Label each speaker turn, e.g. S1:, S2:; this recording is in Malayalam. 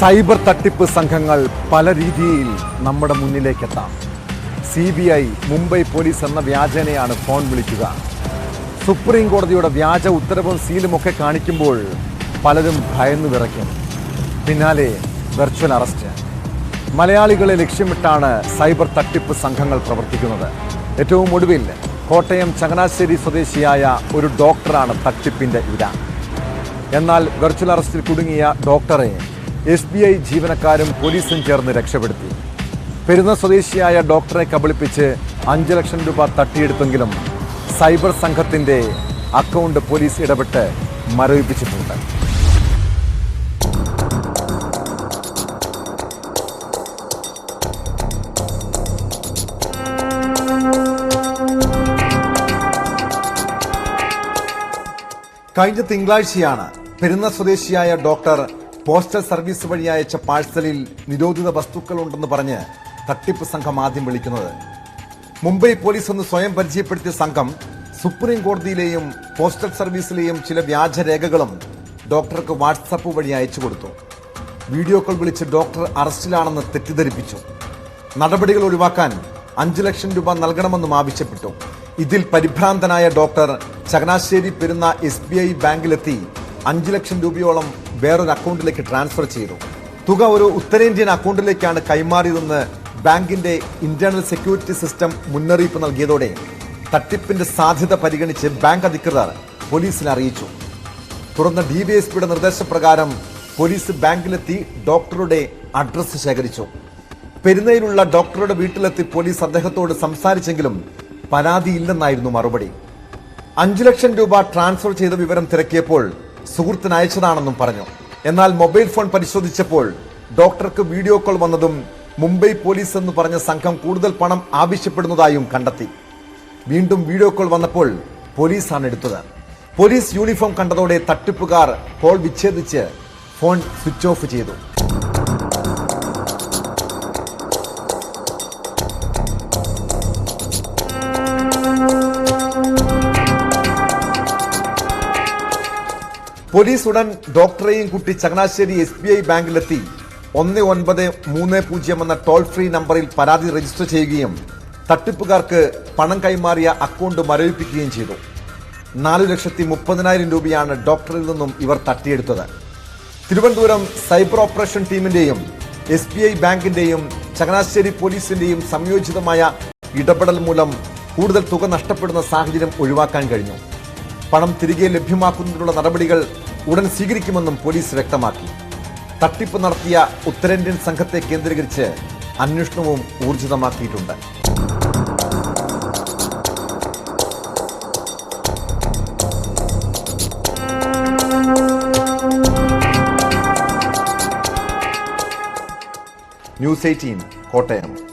S1: സൈബർ തട്ടിപ്പ് സംഘങ്ങൾ പല രീതിയിൽ നമ്മുടെ മുന്നിലേക്കെത്താം. C B I Mumbai police എന്ന വ്യാജനയാണ് ഫോൺ വിളിക്കുക. സുപ്രീം കോടതിയുടെ വ്യാജ ഉത്തരവും സീലുമൊക്കെ കാണിക്കുമ്പോൾ പലരും ഭയന്നു വിറയ്ക്കും. പിന്നാലെ വെർച്വൽ അറസ്റ്റ്. മലയാളികളെ ലക്ഷ്യമിട്ടാണ് സൈബർ തട്ടിപ്പ് സംഘങ്ങൾ പ്രവർത്തിക്കുന്നത്. ഏറ്റവും ഒടുവിൽ കോട്ടയം ചങ്ങനാശ്ശേരി സ്വദേശിയായ ഒരു ഡോക്ടറാണ് തട്ടിപ്പിന്റെ ഇര എന്നാൽ വെർച്വൽ അറസ്റ്റിൽ കുടുങ്ങിയ ഡോക്ടറെ എസ് ബി ഐ ജീവനക്കാരും പോലീസും ചേർന്ന് രക്ഷപ്പെടുത്തി. പെരുന്ന സ്വദേശിയായ ഡോക്ടറെ കബളിപ്പിച്ച് അഞ്ച് ലക്ഷം രൂപ തട്ടിയെടുത്തെങ്കിലും സൈബർ സംഘത്തിന്റെ അക്കൗണ്ട് പോലീസ് ഇടപെട്ട് മരവിപ്പിച്ചിട്ടുണ്ട്. കഴിഞ്ഞ തിങ്കളാഴ്ചയാണ് പെരുന്ന സ്വദേശിയായ ഡോക്ടർ പോസ്റ്റൽ സർവീസ് വഴി അയച്ച പാഴ്സലിൽ നിരോധിത വസ്തുക്കൾ ഉണ്ടെന്ന് പറഞ്ഞ് തട്ടിപ്പ് സംഘം ആദ്യം വിളിക്കുന്നത്. മുംബൈ പോലീസ് ഒന്ന് സ്വയം പരിചയപ്പെടുത്തിയ സംഘം സുപ്രീം കോടതിയിലെയും പോസ്റ്റൽ സർവീസിലെയും ചില വ്യാജരേഖകളും ഡോക്ടർക്ക് വാട്സപ്പ് വഴി അയച്ചു കൊടുത്തു. വീഡിയോ കോൾ വിളിച്ച് ഡോക്ടർ അറസ്റ്റിലാണെന്ന് തെറ്റിദ്ധരിപ്പിച്ചു. നടപടികൾ ഒഴിവാക്കാൻ അഞ്ചു ലക്ഷം രൂപ നൽകണമെന്നും ആവശ്യപ്പെട്ടു. ഇതിൽ പരിഭ്രാന്തനായ doctor Changanassery Perunna S B I ബാങ്കിലെത്തി അഞ്ചു ലക്ഷം രൂപയോളം വേറൊരു അക്കൗണ്ടിലേക്ക് ട്രാൻസ്ഫർ ചെയ്തു. തുക ഒരു ഉത്തരേന്ത്യൻ അക്കൗണ്ടിലേക്കാണ് കൈമാറിയതെന്ന് ബാങ്കിന്റെ ഇന്റേണൽ സെക്യൂരിറ്റി സിസ്റ്റം മുന്നറിയിപ്പ് നൽകിയതോടെ തട്ടിപ്പിന്റെ സാധ്യത പരിഗണിച്ച് ബാങ്ക് അധികൃതർ പോലീസിനെ അറിയിച്ചു. തുടർന്ന് ഡിവൈഎസ്പിയുടെ നിർദ്ദേശപ്രകാരം പോലീസ് ബാങ്കിലെത്തി ഡോക്ടറുടെ അഡ്രസ്സ് ശേഖരിച്ചു. പെരുന്നയിലുള്ള ഡോക്ടറുടെ വീട്ടിലെത്തി പോലീസ് അദ്ദേഹത്തോട് സംസാരിച്ചെങ്കിലും പരാതിയില്ലെന്നായിരുന്നു മറുപടി. അഞ്ചു ലക്ഷം രൂപ ട്രാൻസ്ഫർ ചെയ്ത വിവരം തിരക്കിയപ്പോൾ സുഹൃത്തിന് അയച്ചതാണെന്നും പറഞ്ഞു. എന്നാൽ മൊബൈൽ ഫോൺ പരിശോധിച്ചപ്പോൾ ഡോക്ടർക്ക് വീഡിയോ കോൾ വന്നതും മുംബൈ പോലീസ് എന്ന് പറഞ്ഞ സംഘം കൂടുതൽ പണം ആവശ്യപ്പെടുന്നതായും കണ്ടെത്തി. വീണ്ടും വീഡിയോ കോൾ വന്നപ്പോൾ പോലീസാണ് എടുത്തത്. പോലീസ് യൂണിഫോം കണ്ടതോടെ തട്ടിപ്പുകാർ കോൾ വിച്ഛേദിച്ച് ഫോൺ സ്വിച്ച് ഓഫ് ചെയ്തു. പോലീസ് ഉടൻ ഡോക്ടറെയും കുട്ടി ചങ്ങനാശ്ശേരി എസ് ബി ഐ ബാങ്കിലെത്തി. ഒന്ന് ഒൻപത് മൂന്ന് പൂജ്യം എന്ന ടോൾ ഫ്രീ നമ്പറിൽ പരാതി രജിസ്റ്റർ ചെയ്യുകയും തട്ടിപ്പുകാർക്ക് പണം കൈമാറിയ അക്കൗണ്ട് മരവിപ്പിക്കുകയും ചെയ്തു. നാലു ലക്ഷത്തി മുപ്പതിനായിരം രൂപയാണ് ഡോക്ടറിൽ നിന്നും ഇവർ തട്ടിയെടുത്തത്. തിരുവനന്തപുരം സൈബർ ഓപ്പറേഷൻ ടീമിന്റെയും എസ് ബി ഐ ബാങ്കിന്റെയും ചങ്ങനാശ്ശേരി പോലീസിന്റെയും സംയോജിതമായ ഇടപെടൽ മൂലം കൂടുതൽ തുക നഷ്ടപ്പെടുന്ന സാഹചര്യം ഒഴിവാക്കാൻ കഴിഞ്ഞു. പണം തിരികെ ലഭ്യമാക്കുന്നതിനുള്ള നടപടികൾ ഉടൻ സ്വീകരിക്കുമെന്നും പോലീസ് വ്യക്തമാക്കി. തട്ടിപ്പ് നടത്തിയ ഉത്തരേന്ത്യൻ സംഘത്തെ കേന്ദ്രീകരിച്ച് അന്വേഷണവും ഊർജിതമാക്കിയിട്ടുണ്ട്. News eighteen Kottayam.